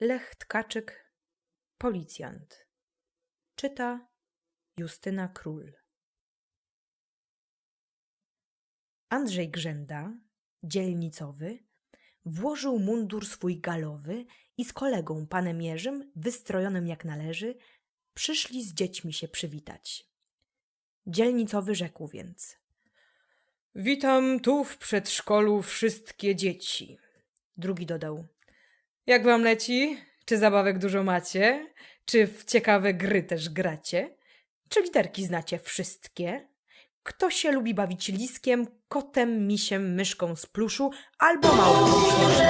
Lech Tkaczyk, policjant. Czyta Justyna Król. Andrzej Grzęda, dzielnicowy, włożył mundur swój galowy i z kolegą panem Jerzym, wystrojonym jak należy, przyszli z dziećmi się przywitać. Dzielnicowy rzekł więc. Witam tu w przedszkolu wszystkie dzieci. Drugi dodał. Jak wam leci? Czy zabawek dużo macie? Czy w ciekawe gry też gracie? Czy literki znacie wszystkie? Kto się lubi bawić liskiem, kotem, misiem, myszką z pluszu albo małpą śmieszną?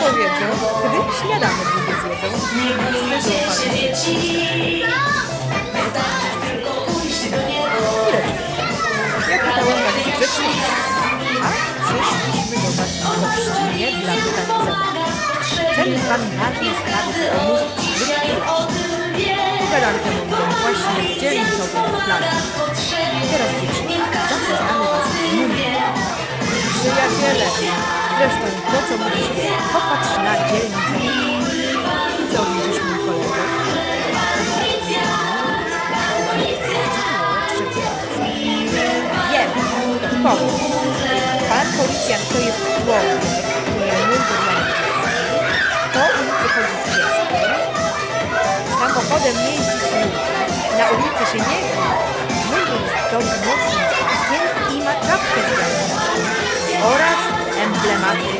Powiedzą, gdy śniadamy długie zjedzą. Gościnnie dla pytań i zadań. Chcemy z wami ważne sprawy lub Pogadankę mówią właśnie z dzielnicowym planem. Teraz dziewczyny, zapraszamy was z nimi. Przyjaciele, zresztą po co mówisz, popatrz na dzielnicę. Policjant to jest człowiek, który mundur ma niebieski. To ulicy chodzi z pieskiem. Samochodem jeździ kół. Na ulicy się nie gra. Mundur stoi mocnym paskiem i ma czapkę z Oraz emblematy